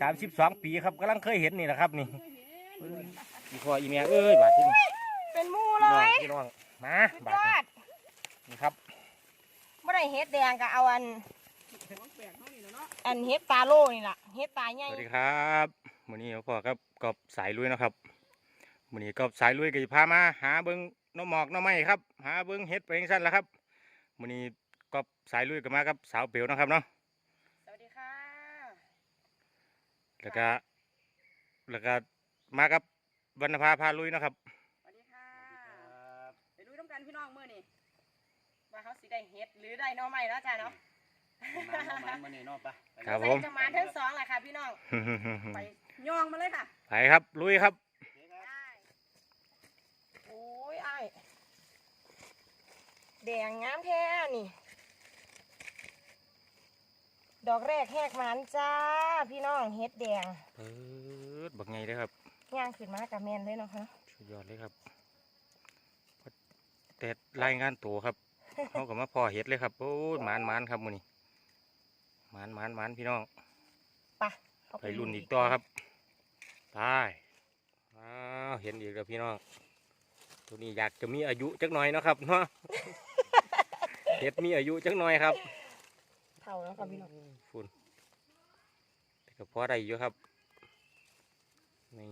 สามสิบสองปีครับกำลังเคยเห็นนี่แหละครับนี่อีพออีเมียเอ้ยบาดที่นี่เป็นหมูพี่เลน้องยพี่น้องมาสุดบายดอนี่ดนี่ครับไม่ได้เฮ็ดแดงก็เอาอัน อันเฮ็ดตาโลนี่ล่ะเฮ็ดตาใหสญ่วัสดีครับมื้อนี้พ่อครับกอบสายลุยเนาะครับมื้อนี้กอบสายลุยก็จะพามา หาเบิ้งหน้องหมอกหน้องไม้ครับ หาเบิ้งเฮ็ดไปเองสั้นแล้วครับมื้อนี้กอบสายลุยก็มากับสาวเปียวเนาะครับเนาะ สวัสดีค่ะ แล้วก็แล้วก็มากับวรรณภาพาลุยเนาะครับ สวัสดีค่ะไปดูน้ำกันพี่น้องมื้อนี่ว่าเขาสิได้เฮ็ดหรือได้หน้อใหม่เนาะจ้าเนาะมามาเนี่ยนอกปะครับผม ใส่จะมาทั้งสองแหละค่ะพี่น้อง ไปย่องมาเลยค่ะ ไปครับลุยครับ ได้โอ้ยอ้ายแดงงามแท้นี่ ดอกแรกแหกหมันจ้าพี่น้องเฮ็ดแดงเปิดบักไงเลยครับย่างขึ้นมากับแมนเลยเนาะคะสุดยอดเลยครับแต่รายงานตัวครับเขาก็มาพอเห็ดเลยครับโอ้ยหมานหมานครับมื้อนี้หมานหมานหมานพี่น้องไปเอาไปรุ่นอีกต่อครับไปอ้าวเห็นอีกแล้วพี่น้องตัวนี้อยากจะมีอายุจักหน่อยเนาะครับเนาะเห็ดมีอายุจักหน่อยครับ เท่าแล้วค่ะพี่น้องฝุ่นแต่ก็พอได้อยู่ครับนี่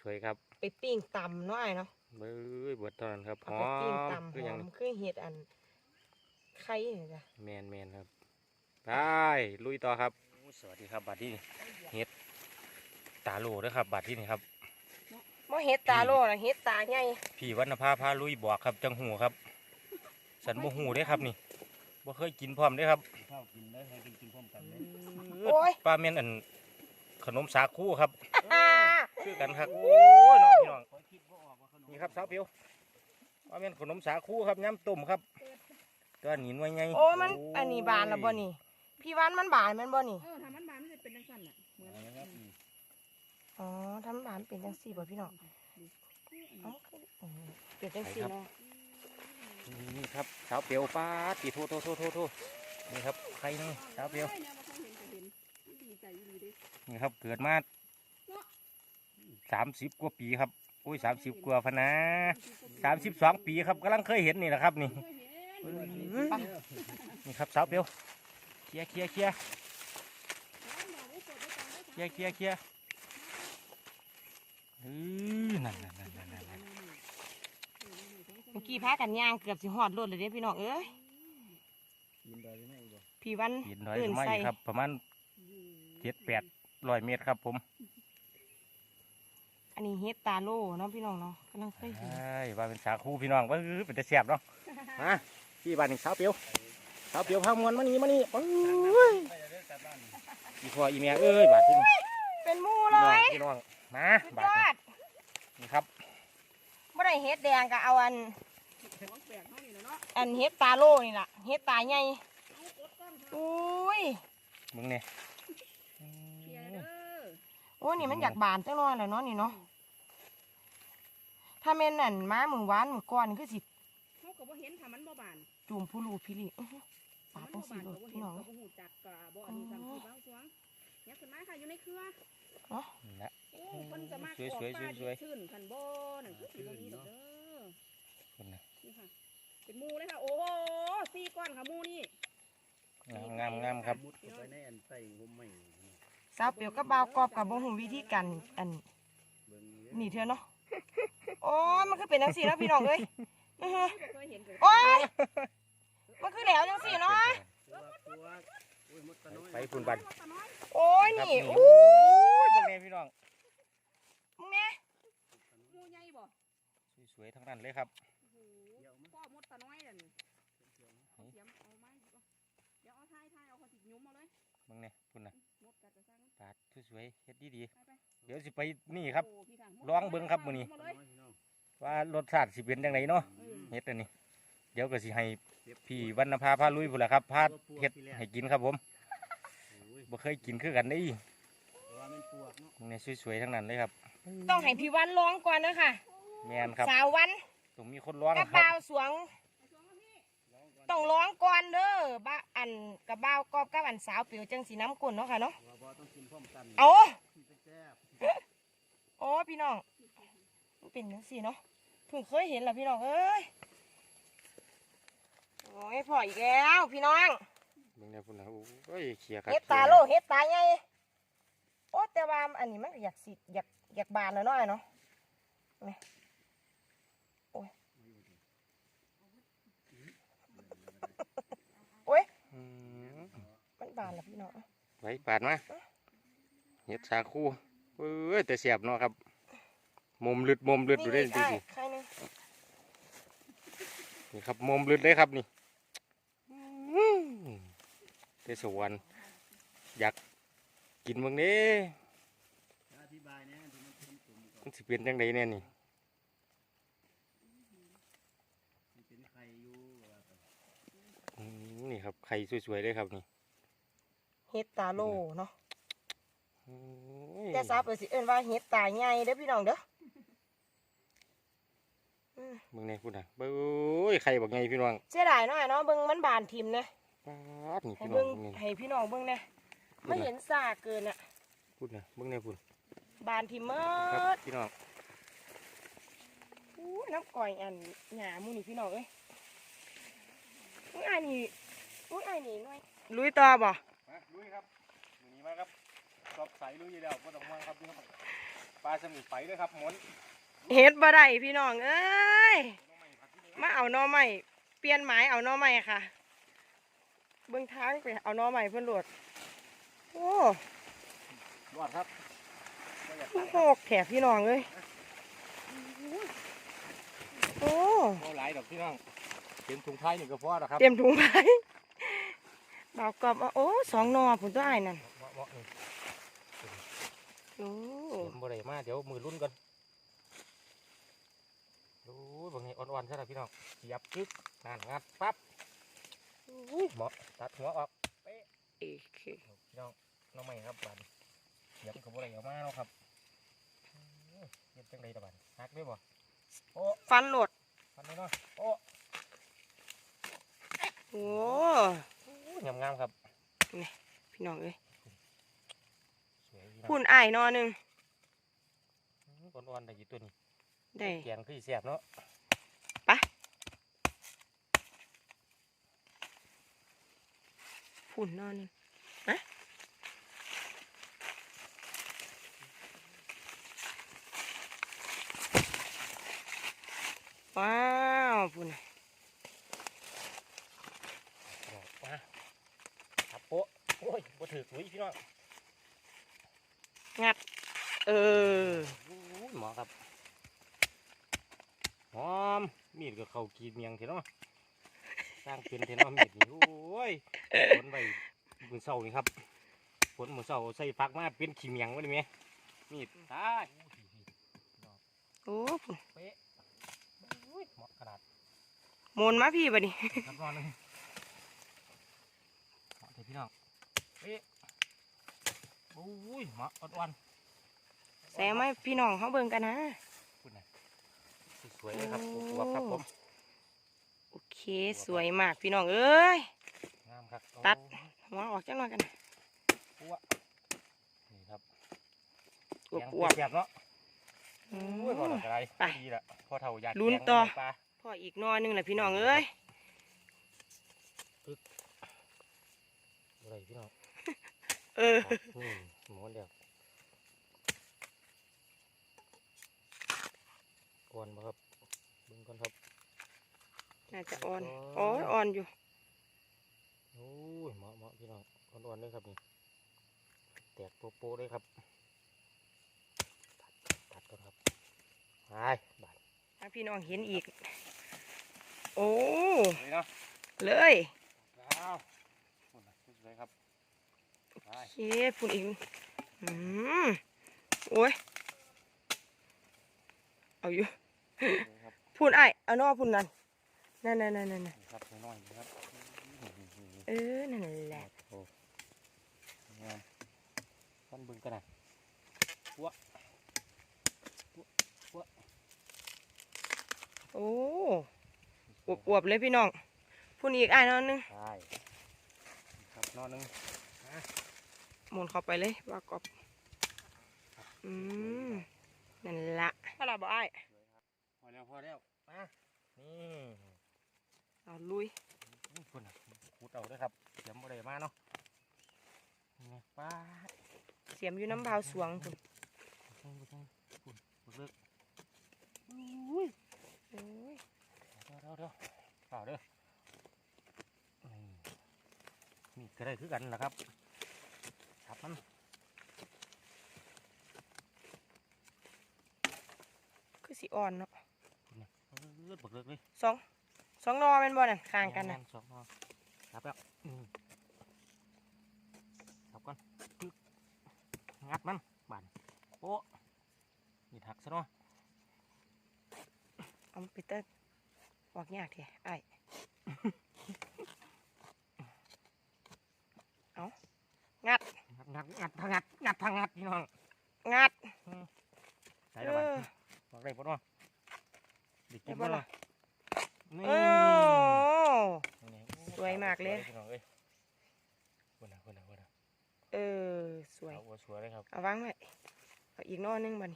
สวยๆครับ ไปปิ้งตำน่อยเนาะเบ้ยเบิดตอนนั้นครับหอาอไปปิ้งมตำหคืออยังมคือเห็ดอันไข่นี่จ้ะแมนแมนครับไปลุยต่อครับสวัสดีครับบัดที่เห็ดตาโลเด้อครับบัดที่นี่ครับบ่เห็ดตาโลนะเห็ดตาใหญ่พี่วรรณภาพาลุยบอกครับจังหูครับ สันบ่หูเด้ครับนี่ บ่เคยกินพร้อมเด้อครับข้าวกินได้ให้กินกินพร้อมกันเลยโอ้ยป้าแม่นอันขนมสาคูครับอ่าคือกันครับโอ้ยน้องพี่น้องคอยคิดว่าออกว่าขนมนี่ครับสาวเปียวป้าแม่นขนมสาคูครับย้ำต้มครับตัวนี้หน่วยไงโอ้ยมัน อันนี้บานแล้วบ่นี่ พี่วันมันบานแมันบ่นี่ เออทำมันบานมันจะเป็นจังสั่นน่ะเหมือนเอาละครับนี่อ๋อทำบานเป็นจังสี่บ่พี่น้องเอ้าคืออืมเป็นจังสี่เนาะ นี่ครับสาวเปียวป้าตีโทษโทษโทษโทษโทนี่ครับใครนึงสาวเปียวนี่ครับเกิดมาสามสิบกว่าปีครับโอ้ยสามสิบกว่าพนะสามสิบสองปีครับกำลังเคยเห็นนี่แหละครับนี่นี่ครับสาวเปียวเคลียร์เคลียร์เคลียร์เคลียร์เคลียร์เคลียนั่นนั่น เมื่อกี้พากันย่างเกือบสิฮอดรถเลยเด้พี่น้องเอ้ยกินได้หรือไม่บ่พี่วันหินน้อยเอื่นไม่ใส่ครับ ประมาณเจ็ดแปดร้อยเมตรครับผมอันนี้เฮ็ดตาโลเนาะพี่น้องเนาะกำลังเคยเห็นใช่ว่าเป็นสาคูพี่น้องว่าคือเป็นตะเสียบเนาะมาพี่บ้านนี่สาวเปียวสาวเปียวพามวนมานี่มานี่โอ้ยไปเด้อกลับบ้านอีพ่ออีเมียเอ้ยบาดที่นี่เป็นหมูพี่เลน้องยพี่น้องมาสุดบายดอนี่ดนี่ครับ ไม่ได้เฮ็ดแดงก็เอาอันของแปลกเท่านี้แหละเนาะอันเฮ็ดตาโลนี่ล่ะเฮ็ดตาใหญ่เอากดก้อนเถอะอุ้ยมึงเนี่ยเคลียร์เด้อโอ้ยนี่มันอยากบานจังเลยแหละเนาะนี่เนาะถ้าแม่นนั่นม้ามือวานมือก้อนนี่คือสิเขาก็บ่เห็นถ้ามันบ่บานจูมผู้ลูพี่ลิอื้อหือปาดมัจังบ่สี่บานโลก็บ่พี่เห็นน้องก็บ่ฮู้จักก็บ่อันนี้ทำที่บ้างสวงเนี่ยขึ้นมาค่ะอยู่ในเครือนี่นะโอ้มันจะมากสวยๆออกปลาสวยๆดีชื่นคันบ่นั่นคือสิบ่มีดอกเด้อคนนะนี่ค่ะ เป็นหมูเลยค่ะ โอ้โหสี่ก้อนค่ะหมูนี่งามงามครับมุดเข้าไปในอันใส่ห่มไม้สาวเปียวกับบ่าวกอบกับบ่ฮู้วิธีการอันเบิ่งนี่เถอะเนาะโอ้ยมันคือเป็นจังสี่แล้วพี่น้องเอ้ยอื้อหือเคยเห็นเกิดโอ้ยมันคือแหลวจังสี่เนาะตัวตัวโอ้ยมดตะน้อยไปพุ่นบันตาน้อยโอ้ยครับนี่นี่อู้โอ้ยเบิ่งเนี่ยพี่น้อง มึงเนี่ยหมูใหญ่บ่สวยๆทั้งนั้นเลยครับโอ้โหพ่อมดตาน้อยนั่นเอาเสียมเอาไม้เดี๋ยวเอาทายทายเอาเขาสิยุ้มเอาเลยเบิ่งเนี่ยพุ่นนะมดกัดจะสร้างปาดสวยๆเฮ็ดดีไปไปๆเดี๋ยวสิไปนี่ครับโอ้พี่ทางมดลองเบิ่งครับมื้อนี้เาตะเลยน้อยพี่น้องว่ารสชาติสิเป็นจังไดเนาะเออเฮ็ดอันนี้เดี๋ยวก็สิให้พี่วรรณภาพาลุยพุ่นแหละครับพาเฮ็ดให้กินครับผมโอ้ยบ่เคยกินคือกันเด้ว่ามัน ปวกเนาะมึงเนี่ยสวยๆทั้งนั้นเลยครับต้องให้พี่วันร้องก่อนนะคะแม่นครับสาววันต้องมีคนร้องกับครับบ่าวสวง ต้องร้องก่อนเด้อบ้าอันกับบ้าวกอบกับอันสาวเปียวจังสีน้ำกลนเนาะค่ะเนาะว่าบ่ต้องกินพร้อมกันเอาไปแซ่บโอ้พี่น้องมันเป็นจังสีเนาะเพิ่งเคยเห็นแล้วพี่น้องเอ้ยโอ้ยพออีกแล้ว พี่น้องมึงเนี่ยพุ่นนะโอ้ยเขียครับเฮ็ดตาโลเฮ็ดตาใหญ่ โอ้แต่ว่าอันนี้มันก็อยากสิอยากอยากบานแล้วเนาะเนาะนี่โอ้ยโอ้ยอืมมันบานแล้วพี่น้องไว้ปาดมาเฮ็ดสาคูเอ้ยแต่เสียบเนาะครับมุมลึดมุมลึดดูได้นี่จริไอ้งใครนึงๆนี่ครับมุมลึดเลยครับนี่อื้อเทศวรรณอยาก กินเมืองนี้อธิบายเนี่ยที่มันเป็นกลุ่มก่อนมันสิเป็นจังไดเนี่ยนี่มันเป็นไข่อยู่ว่าไปอืมนี่ครับไข่สวยๆเลยครับนี่เฮ็ดตาโลเนาะโอ้ยแต่ซาเปิดสิเอิ้นว่าเฮ็ดตาใหญ่เด้อพี่น้องเด้ออืมเมืองนี้พุ่นนะเบ้ยไข่บักไงพี่น้องเสียดายเนาะไอ้เนาะเบิ่งมันบานทิมนะปาดนี่ให้พี่น้อเบิ่งงเบิ่งนี่ให้พี่น้องเบิ่งแหน่ ไม่เห็นซากเกินอะพุ่นนะเมืองนี้พุ่นบานทิมเมครับดพี่น้องอู้น้ำก่อยอันหยาหมูนี่พี่น้องเอ้ยอุ้ยอันนี้อุ้ยอันนี้หน่อยลุยต่อบ่มาลุยครับมือนี้มาครับสอบใสลุยอยู่แล้วก็ต้องมาครับพี่น้องปลาสมิไฟเลยครับหมนเฮ็ดบ่ได้พี่น้องเอ้ยมาเอาหน่อใหม่เปลี่ยนไม้เอาหน่อใหม่ค่ะ เบิ่งทางไปเอาหน่อใหม่เพิ่นโหลด โอ้รอดครับบ่อยากโหกแถบพี่น้องเอ้ยโอ้เอาหลายดอกพี่น้องเต็มถุงท้ายนี่ก็พอแล้วครับเตรียมถุงไว้บ่าวกรอบว่าโอ้สองหนอผุนตัวอ้ายนั่นเหมาะเหมาะนี่โอ้เต็มบ่ได้มาเดี๋ยวมือรุ่นกันโอ้ยบางทีอ่อนๆใช่ไหมพี่น้องเหยียบคึกนานงัดปั๊บอุ้ยเหมาะตัดหัวออกเอเค พี่น้องน้องใหม่ครับบันเหยียบกับบ่ได้เอามาแล้วครับโอ้ยเฮ็ดจังไดตะบันหักได้บ่โอ้ฟันโหลดฟันนี่เนาะโอ้โอ้งามงามๆครับพี่น้องเอ้ยสวยพี่น้องพุ่นอ้ายหนอหนึงอ่อนๆได้กี่ตัวนี่ได้แกงคือสิแซ่บเนาะพุ่นหนอหนึงฮะว้าว พุ่นน่ะออกมาครับโปะโอ้ยบ่ถือหลุยพี่น้องงัด เออโอ้ยหมอครับหอมมีดก็เข้ากีดเมียงเถอะเนาะสร้างเป็นเถอะเนาะมีดนี่โอ้ยฝนไปมือเศร้านี่ครับฝนมือเศร้าใส่ฟักมาเป็นขี้เมียงวะนี่แม่มีดตายโอ้พุ่นเป๊ะโอ้ยเหมาะขนาด โมนมาพี่บัดนี้ครับนอนเลยเหมาะเถอะพี่น้องเป๊ะโอ้ยเหมาะอ่อนๆแซมให้พี่น้องเขาเบิ่งกันนะคุณนะสวยๆเลยครับอวบๆครับผมโอเคสวยมากพี่น้องเอ้ยงามครับตัดโอ้หัวออกจังหน่อยกันนะนี่ครับอวบแกงอวบเสียบเนาะอืโอ้ยพอมดอกอะไรไปดีละพอเท่าอยากลุ้นแกงต่อปลา พ่ออีกหนอหนึงแหละพี่น้องเอ้ยอะไรพี่น้อง เออนี่หมอนเดียวอ่อนบ่ครับเบึงก่อนครับ น่าจะอ่อนโอ้ยอ่อนอยู่ โอ้ยเหมาะเหมาะพี่น้องอ่อนๆเลยครับนี่ แตกโปะๆเลยครับ ตัดตัดก่อนครับไปบาด ถ้าพี่น้องเห็นอีก โอ้เลยเนาะเลยว้าวหมดเลยครับไปโอเคพุ่นอีก อืมโอ้ย เอาอยู่เลยครับพุ่นไอ้ายเอาหนอพุ่นนั่นนั่นนั่นนั่นนั่นนี่ครับน้อยๆนะครับเออ นั่นแหละโอ้งามท่านเบึงกันนะวะ โอ้อวบๆเลยพี่น้องพุ่นอีกไอ้ายนอนนึงใช่ครับนอนหนึงหมุนเข้าไปเลยว่ากบอืมนั่นละถ้าเราบอกไอ้ายพอแล้วพอแล้วมานี่เอาลุยนี่คนน่ะขุดเอาเด้วยครับเสียมบ่ได้มาเนาะนี่ไงป้าดเสียมอยู่น้ำเบาวสวงพุ่นใช่บ่ใช่คุณบึกเลิกอุ้ย โอ้ยเดี๋ยวเดี๋ยวเดี๋ยวเปล่าเด้อนี่นี่ก็ได้คือกันแหละครับครับมันคือสีอ่อนเนาะคุณน่ะเลือดบึกเลิกเลยสองสองนอเป็นบ่นั่นข้างกันน่ะแม่สองนอครับแล้วอืมครับก่อนปึ๊บงัดมันบานโป๊ะนี่หักซะเนาะ เอาไปเตอร์ออกยากแท้ไอ้ายเอางัด งัดงัดงัดทางงัดงัดทางงัดพี่น้องงัดได้เอแล้วบ้านอบอกได้ปะเนาะไดิกินได้บ่บ่ล่ะล่ะนี่โอ้นี่โอ้สวยมากเลยพี่น้องเอ้ยคนน่ะคนน่ะคนน่ะเออสวยเอาหัวสวยเลยครับเอาวางไว้เอาอีกนอนึงบัดน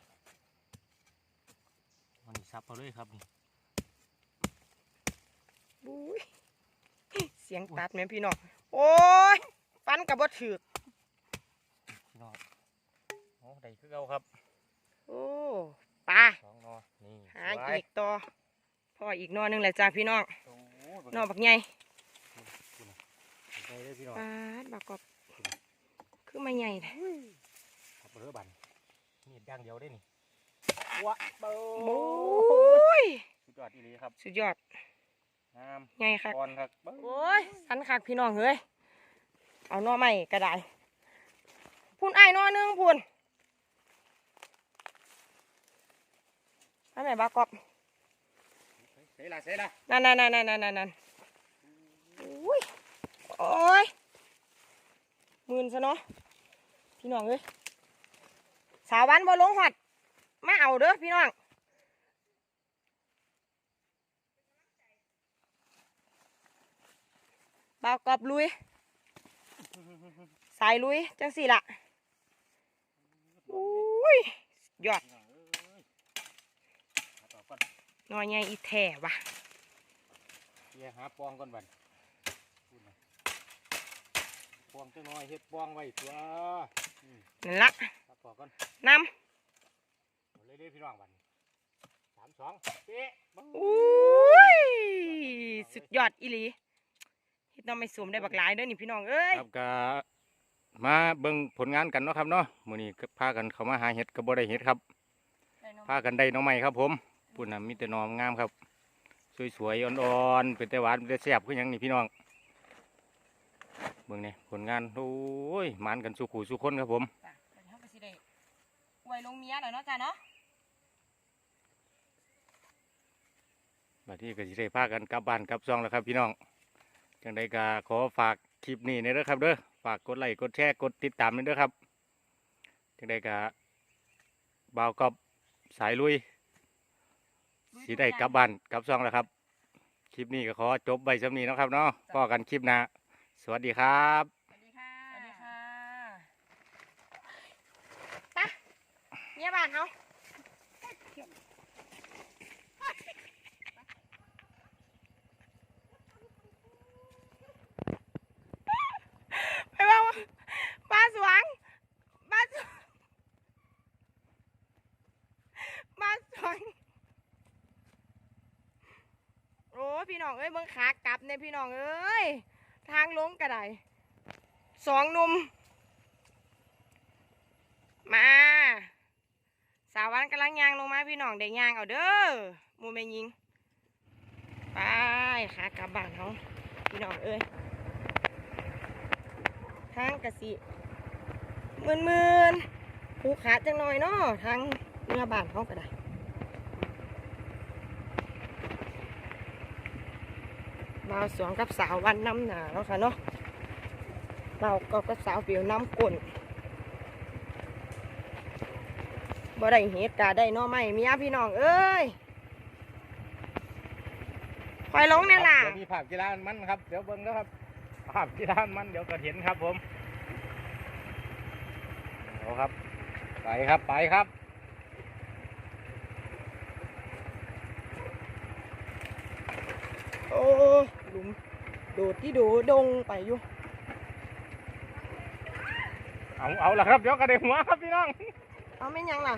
มันนี่ซับเอาเลยครับนี่ บุ้ยเสียงตัดแม่พี่น้องโอ้ยฟันกับบดถือกพี่น้องโอ้ได้คือเก่าครับโอ้ปลาสองนอนี่หาสวยอีกต่อพ่ออีกนอนึงแหละจ้าพี่น้องโอ้ยนอบักใหญ่ได้เลยพี่น้องปลาดบักกอบคือมาใหญ่แท้ขับเรือบันนี่อย่างเดียวได้นี่วะเบ้โอ้ยสุดยอดอีหลีครับ สุดยอด งามใหญ่คักก่อนครับเบ้โอ้ยสันคักพี่น้องเฮ้ยเอานอใหม่ก็ได้พุ่นไอ้ายนอนึงพุ่นอันไหนบักกอบเสร็จละเสร็จละนั่นนั่นนั่นนั่นนั่นนั่นอุ้ยโอ้ยหมื่นซะเนาะพี่น้องเอ้ยสาววันบ่ลงหอดมาเอาเด้อพี่น้อง บ่าวกอบลุย สายลุยจังสี่ละอุ้ยยอดพี่น้องเอ้ยหาต่อก่อนหน้อยใหญ่อีแท่ว่ะเดี๋ยวหาปองก่อนบันพูดนะปองจังน้อยเฮ็ดปองไว้ตัวอืมนั่นละหาปองก่อนนเอาเรื่อยๆพี่น้องบันสามสองเป๊ะบึ้งำอุ้ยสุดยอดอีหลีเฮ็ด น้องไม่สวมได้บักหลายเด้อนี่พี่น้องเอ้ยครับก็มาเบิ่งผลงานกันเนาะครับเนาะมื้อนี้ก็พากันเข้ามาหาเห็ดก็บ่ได้เห็ดครับ พากันได้หน้องใหม่ครับผมปุ่นน่ะมีแต่หนอมงามครับ สวยๆอ่อนๆเป็นแต่หวานเป็นแต่แซ่บคือหยังนี่พี่น้องเบิ่งนี่ผลงานโอ้ยหมานกันสุขูสุคนครับผมจ้ะเดี๋ยวเขาก็สิได้อวยลงเมียแล้วเนาะจ้ะเนาะบัดนี้ก็สิได้พากันกลับบ้านกลับซองแล้วครับพี่น้อง จังใดก็ขอฝากคลิปนี้เนี่ยนะครับเด้อฝากกดไลค์กดแชร์กดติดตามในเด้อครับจังใดก็บ่าวกอบสายลุยสีได้กลับบ้านกลับซองแล้วครับ คลิปนี้ก็ขอจบใบสำนีนะครับเนาะพอกันคลิปหนะ สวัสดีครับ สวัสดีค่ะ สวัสดีค่ะไปะเมียบ้านเขาไปบ้างบ้านสวงบ้านสวงบ้านสวงโอ้ยพี่ น้องเอ้ยเมืองขากลับเนี่ยพี่น้องเอ้ยทางลงกระไดสองนุ่มมา สาววันกำลังยางลงมาพี่น้องได้ยางเอาเด้อมูแม่ยิงไปขากลับบ้านเขาพี่น้องเอ้ยทางกะสิมื่นมืนผูขาจังหน่อยเนาะทางเมื่อบ้านเขาก็ได้ บ่าวสวงกับสาววันน้ำหนาเนาะค่ะเนาะเราก็กับสาวเปียวน้ำกุ่นบ่ได้เฮ็ดกาได้เนาะไม่เมียพี่น้องเอ้ยพปล่อยลงเนี่ยล่ะเดี๋ยวมีภาพกีฬามันครับ เดี๋ยวเบิ้งนะครับ ภาพกีฬามันเดี๋ยวก็เห็นครับผมเอาครับ ไปครับไปครับโอ้ หลุม โดดที่โดดงไปอยู่ เอาเอาละครับเดี๋ยวก็ได้หัวครับพี่น้อง เอาไม่นยังล่ะ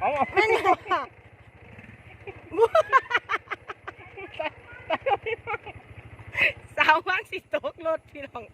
เอาเอาไม่นยังล่ะสาววันสิตกรถพี่น้อง